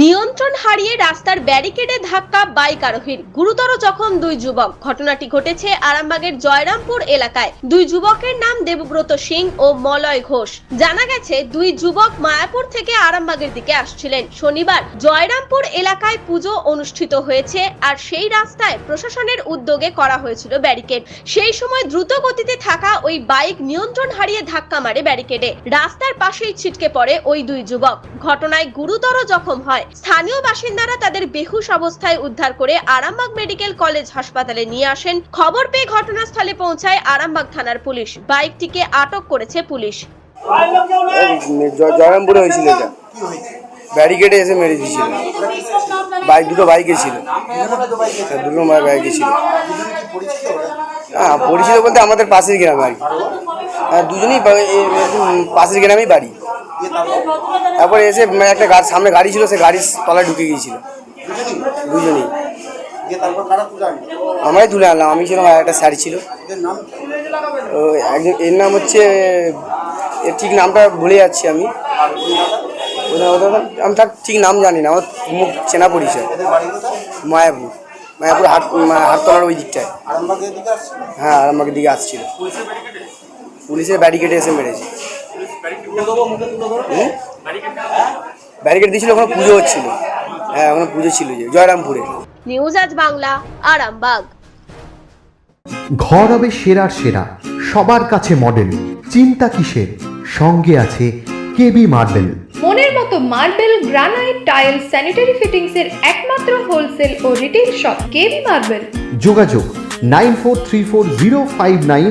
নিয়ন্ত্রণ হারিয়ে রাস্তার ব্যারিকেডে ধাক্কা বাইক আরোহীর। গুরুতর জখম দুই যুবক। ঘটনাটি ঘটেছে আরামবাগের জয়রামপুর এলাকায়। দুই যুবকের নাম দেবব্রত সিং ও মলয় ঘোষ। জানা গেছে, দুই যুবক মায়াপুর থেকে আরামবাগের দিকে আসছিলেন। শনিবার জয়রামপুর এলাকায় পুজো অনুষ্ঠিত হয়েছে আর সেই রাস্তায় প্রশাসনের উদ্যোগে করা হয়েছিল ব্যারিকেড। সেই সময় দ্রুত গতিতে থাকা ওই বাইক নিয়ন্ত্রণ হারিয়ে ধাক্কা মারে ব্যারিকেডে। রাস্তার পাশেই ছিটকে পড়ে ওই দুই যুবক। ঘটনায় গুরুতর জখম হয় স্থানীয় বাসিন্দারা তাদের বেহুশ অবস্থায় উদ্ধার করে আরামবাগ মেডিকেল কলেজ হাসপাতালে নিয়ে আসেন। খবর পেয়ে ঘটনাস্থলে পৌঁছায় আরামবাগ থানার পুলিশ। বাইকটিকে আটক করেছে পুলিশ। জয়রামপুরে হয়েছিল এটা। ব্যারিকেডে এসে মেরে দিয়েছিল বাইক দুটো বাইকে ছিল। হ্যাঁ, দুটো বাইকে ছিল। হ্যাঁ পরিচিত বলতে আমাদের পাশের গ্রামে আর কি। হ্যাঁ দুজনেই পাশের গ্রামেই বাড়ি। তারপরে এসে মানে একটা গাড়ি, সামনে গাড়ি ছিল, সে গাড়ির তলায় ঢুকে গিয়েছিল। দুজনেই। আমরাই তুলে আনলাম। আমি ছিলাম আর একটা স্যার ছিল। একজন, এর নাম হচ্ছে, এর ঠিক নামটা ভুলে যাচ্ছি আমি। আমি তার ঠিক নাম জানি না। আমার মুখ চেনা পরিচয়। মায়াপুর। মায়াপুর হাট হাটতলার ওই দিকটায়। হ্যাঁ আরামবাগের দিকে আসছিল। পুলিশের ব্যারিকেডে এসে মেরেছে? ব্যারিকেড দিয়েছিল ওখানে পুজো হচ্ছিল। হ্যাঁ ওখানে পুজো ছিল যে জয়রামপুরে। নিউজ আজ বাংলা আরামবাগ। ঘর হবে সেরার সেরা সবার কাছে মডেল। চিন্তা কিসের? সঙ্গে আছে কেবি মার্বেল। মনের মতো marble granite tile sanitary fittings এর একমাত্র হোলসেল ও রিটেল শপ কেবি মার্বেল। যোগাযোগ nine four three four zero five nine